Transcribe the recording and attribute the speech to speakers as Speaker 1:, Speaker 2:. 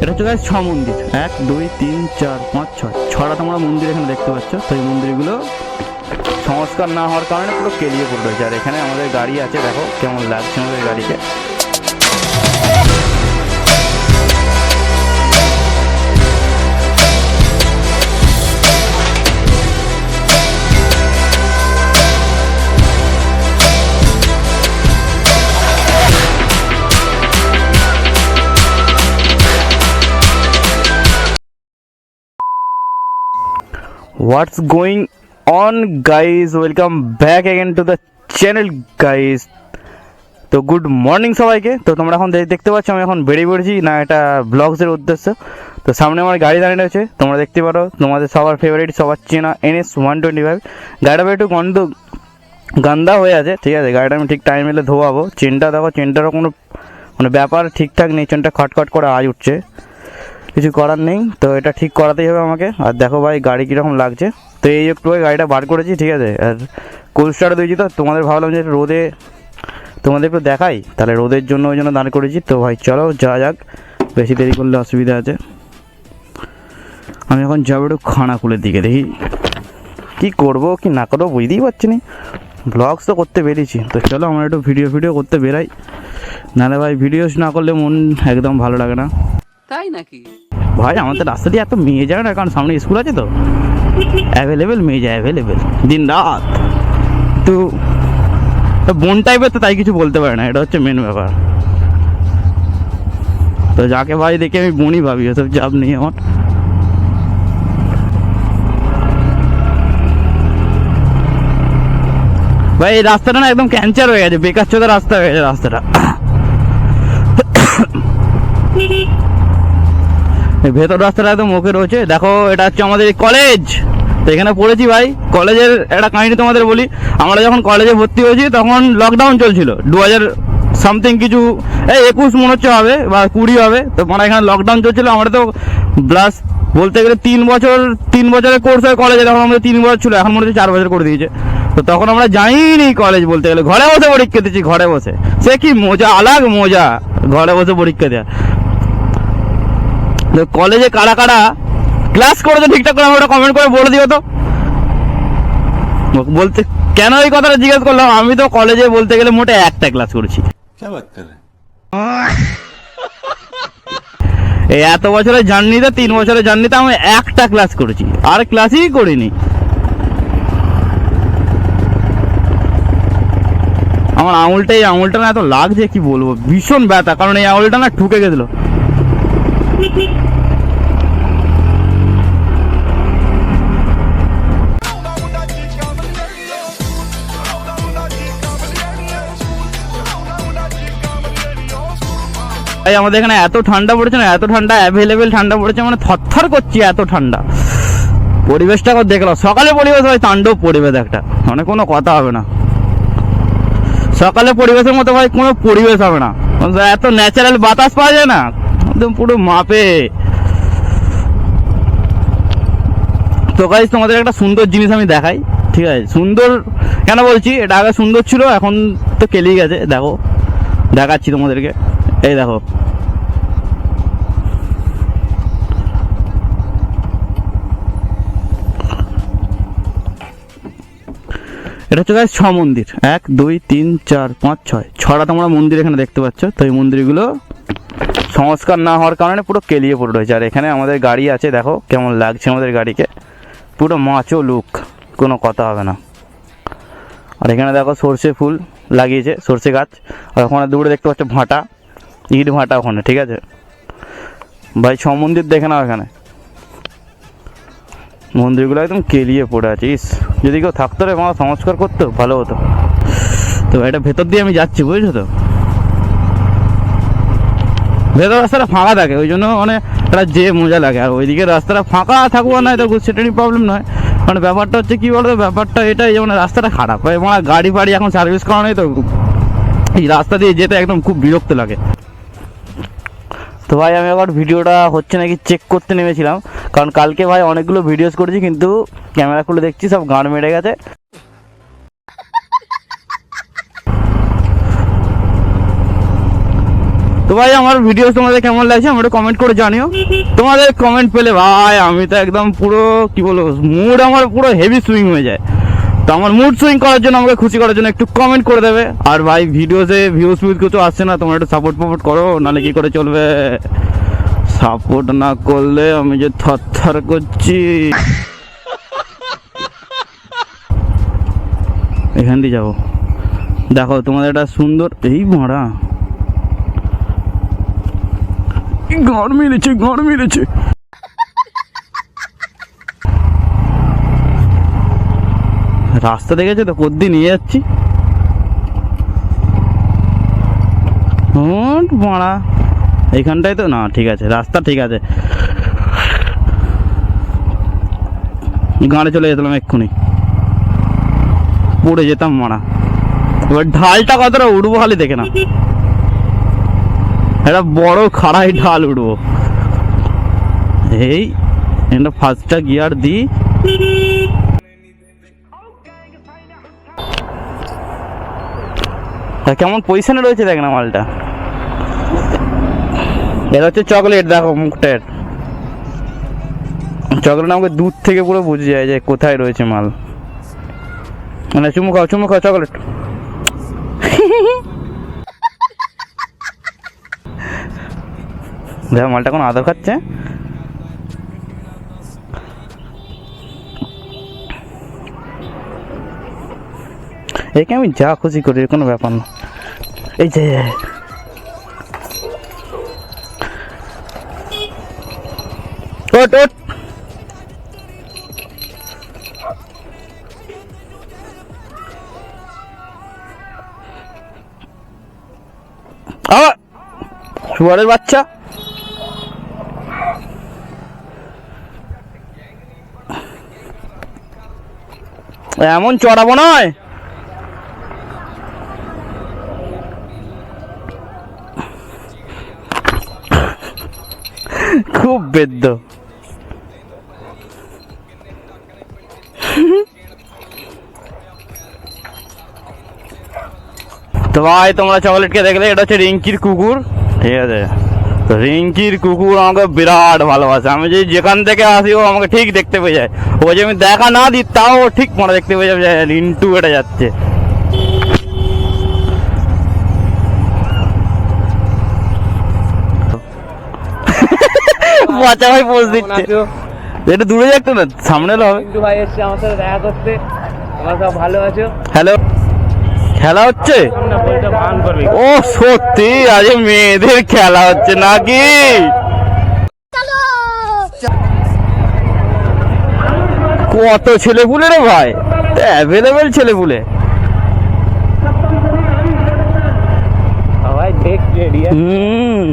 Speaker 1: এটা হচ্ছে ছ মন্দির। এক, দুই, তিন, চার, পাঁচ, ছয়। ছটা তোমরা মন্দির এখানে দেখতে পাচ্ছ। তো এই মন্দিরগুলো সংস্কার না হওয়ার কারণে পুরো কেলিয়ে পড়ে রয়েছে। আর এখানে আমাদের গাড়ি আছে, দেখো কেমন লাগছে আমাদের গাড়িকে what's going on guys welcome back again to the channel guys তো গুড মর্নিং সবাইকে। তো তোমরা এখন দেখতে পাচ্ছ, আমি এখন বেরিয়ে পড়েছি। না, এটা ব্লগসের উদ্দেশ্য। তো সামনে আমার গাড়ি দাঁড়িয়ে রয়েছে। তোমরা দেখতে পারো, তোমাদের সবার ফেভারিট সবার চেনা এনএস ওয়ান টোয়েন্টি ফাইভ গাড়িটা একটু গন্ধ গান্দা হয়ে আছে, ঠিক আছে? গাড়িটা আমি ঠিক টাইম এলে ধোয়াবো। চেনটা দেখো, চেনটারও কোনো মানে ব্যাপার ঠিকঠাক নেই। চেনটা খটখট করে আজ উঠছে। কিছু করার নেই। তো এটা ঠিক করাতেই হবে আমাকে। আর দেখো ভাই, গাড়ি কীরকম লাগছে। তো এই একটু গাড়িটা বার করেছি, ঠিক আছে? আর কোল্ড দিয়েছি তো। তোমাদের ভাবলাম যে রোদে তোমাদের একটু দেখাই। তাহলে রোদের জন্য ওই জন্য দাঁড় করেছি। তো ভাই, চলো যা যাক। বেশি দেরি করলে অসুবিধা আছে। আমি এখন যাব একটু খানা খানাকুলের দিকে। দেখি কি করব, কি না করব, বুঝতেই পারছি না। ব্লগস তো করতে বেরিয়েছি তো চলো, আমরা একটু ভিডিও ভিডিও করতে বেরাই। নাহলে ভাই ভিডিওস না করলে মন একদম ভালো লাগে না।
Speaker 2: তাই নাকি?
Speaker 1: ভাই আমাদের রাস্তা দিয়ে এত মেয়ে যায় না কারণ সামনে স্কুল আছে তো। অ্যাভেলেবেল মেয়ে যায় অ্যাভেলেবেল দিন রাত। তো বোন টাইপের তো তাই কিছু বলতে পারে না এটা হচ্ছে মেন ব্যাপার। তো যাকে ভাই দেখে আমি বোনই ভাবি ওসব চাপ নেই আমার। ভাই এই রাস্তাটা না একদম ক্যান্সার হয়ে গেছে বেকার চোদা রাস্তা হয়ে গেছে রাস্তাটা। ভেতর রাস্তাটা একদম ওকে রয়েছে। দেখো, এটা হচ্ছে আমাদের কলেজ তো এখানে পড়েছি ভাই। কলেজের একটা কাহিনী তোমাদের বলি। আমরা যখন কলেজে ভর্তি হয়েছি, তখন লকডাউন চলছিল। দু হাজার সামথিং কিছু, এই একুশ মনে হচ্ছে হবে, বা কুড়ি হবে। তো মানে এখানে লকডাউন চলছিল। আমরা তো প্লাস বলতে গেলে তিন বছর, তিন বছরের কোর্স হয় কলেজে তখন আমাদের তিন বছর ছিল। এখন মনে হচ্ছে চার বছর করে দিয়েছে। তো তখন আমরা জানিনি কলেজ বলতে গেলে। ঘরে বসে পরীক্ষা দিচ্ছি, ঘরে বসে। সে কি মজা, আলাগ মজা। ঘরে বসে পরীক্ষা দেওয়া কলেজে কারা কারা ক্লাস করেছে ঠিকঠাক করে আমাকে কমেন্ট করে বলে দিও তো। বলতে কেন এই কথাটা জিজ্ঞেস করলাম? আমি তো কলেজে বলতে গেলে মোটে একটা ক্লাস করেছি। এই এত বছরের জার্নিতে তিন বছরের জার্নিতে আমি একটা ক্লাস করেছি। আর ক্লাসই করিনি। আমার আঙুলটা এই আঙুলটা না এত লাগছে কি বলব? ভীষণ ব্যথা কারণ এই আঙুলটা না ঠুকে গেছিল। এই আমাদের এখানে এত ঠান্ডা পড়েছে না, এত ঠান্ডা অ্যাভেলেবেল ঠান্ডা পড়েছে মানে থরথর করছি এত ঠান্ডা। পরিবেশটা একবার দেখলাম সকালে পরিবেশ হয় তাণ্ডব পরিবেশ একটা। মানে কোনো কথা হবে না। সকালে পরিবেশের মতো ভাই, কোনো পরিবেশ হবে না। এত ন্যাচারাল বাতাস পাওয়া যায় না। একদম পুরো মাপে। তো গাইজ তোমাদের একটা সুন্দর জিনিস আমি দেখাই, ঠিক আছে? সুন্দর, কেন বলছি? এটা আগে সুন্দর ছিল, এখন তো কেলেই গেছে, দেখো। দেখাচ্ছি তোমাদেরকে। এই দেখো। এটা হচ্ছে গাছ ছ মন্দির। এক, দুই, তিন, চার, পাঁচ, ছয়। ছটা তোমরা মন্দির এখানে দেখতে পাচ্ছ, তো এই মন্দিরগুলো সংস্কার না হওয়ার কারণে পুরো কেলিয়ে পড়ে রয়েছে। আর এখানে আমাদের গাড়ি আছে, দেখো কেমন লাগছে আমাদের গাড়িকে। পুরো মাছও লুক, কোনো কথা হবে না। আর এখানে দেখো সর্ষে ফুল লাগিয়েছে, সর্ষে গাছ। আর ওখানে দূরে দেখতে পাচ্ছ ভাঁটা, ইট ভাঁটা ওখানে, ঠিক আছে? ভাই, ছ মন্দির দেখে নাও এখানে। মন্দিরগুলো একদম কেলিয়ে পড়ে আছে, ইস। যদি কেউ থাকতো রে সংস্কার করতো, ভালো হতো। তো এটা ভেতর দিয়ে আমি যাচ্ছি, বুঝছ তো? ভেতর রাস্তাটা ফাঁকা থাকে, ওই জন্য মানে একটা যে মজা লাগে। আর ওইদিকে রাস্তাটা ফাঁকা থাকব না তো সেটারই প্রবলেম নয়। মানে ব্যাপারটা হচ্ছে কি বলতো, ব্যাপারটা এটাই যেমন রাস্তাটা খারাপ। হয় মানে গাড়ি ফাড়ি এখন সার্ভিস করা নেই তো, এই রাস্তা দিয়ে যেতে একদম খুব বিরক্ত লাগে। তো ভাই, আমি আবার ভিডিওটা হচ্ছে নাকি চেক করতে নেমেছিলাম। কারণ কালকে ভাই অনেকগুলো ভিডিওস করেছি, কিন্তু ক্যামেরা খুলে দেখছি, সব গান মেরে গেছে। ভাই, আমার ভিডিও তোমাদের কেমন লাগছে আমরা কমেন্ট করে জানিও। তোমাদের কমেন্ট পেলে ভাই, আমি তো একদম পুরো, কি বলব মুড আমার পুরো হেভি সুইং হয়ে যায়। তো আমার মুড সুইং করার জন্য, আমাকে খুশি করার জন্য একটু কমেন্ট করে দেবে। আর ভাই ভিডিওতে ভিউজ ফিউজ কিছু আসছে না, তোমরা একটু সাপোর্ট ফাপোর্ট করো, নাহলে কি করে চলবে? সাপোর্ট না করলে আমি যে থর থর করছি। এখান দিয়ে যাব। দেখো, তোমাদের একটা সুন্দর, এই মারা ঘর মেরেছে ঘর মেরেছে। রাস্তা দেখেছে তো? কদ্দি নিয়ে যাচ্ছি। মারা এইখানটায় তো? না, ঠিক আছে। রাস্তা ঠিক আছে। গাড়ি চলে যেতাম এক্ষুনি। পড়ে যেতাম মারা এবার ঢালটা কতটা উঠবো খালি দেখে না একটা বড় খাড়াই ঢাল উঠবো। এই, এটা ফার্স্টটা গিয়ার দিই। কেমন পজিশনে রয়েছে দেখ না মালটা? এটা হচ্ছে চকলেট দেখো মুখটার। চকলেট আমাকে দূর থেকে পুরো বুঝে যায় যে কোথায় রয়েছে মাল। মানে চুমু খাও চুমু খাও চকলেট দেখো, মালটা কোনো আদর খাচ্ছে। একে আমি যা খুশি করি কোনো ব্যাপার না। এই যে ওট ওট শুয়ারের বাচ্চা। এমন চড়াবো নয়। খুব বেদ্য। তো ভাই, তোমরা চকলেটকে দেখলে, এটা হচ্ছে রিঙ্কির কুকুর। ঠিক আছে। রিঙ্কির কুকুর আমাকে বিরাট ভালোবাসে। আমি যদি যেখান থেকে আসি ও আমাকে ঠিক দেখতে পেয়ে যায়। ও যে আমি দেখা না দিই তাও ও ঠিক মনে দেখতে পেয়ে যাবে। রিন্টু এটা যাচ্ছে। বাচ্চা ভাই পোজ দিচ্ছে। এটা দূরে যাচ্ছে না সামনে হবে।
Speaker 2: ভাই এসছে আমার সাথে দেখা করতে। তোমরা সব ভালো আছো?
Speaker 1: হ্যালো। খেলা হচ্ছে? ও সত্যি? আজ মেয়েদের খেলা হচ্ছে নাকি? কত ছেলে পুলে রে ভাই? অ্যাভেলেবেল ছেলে পুলে হুম।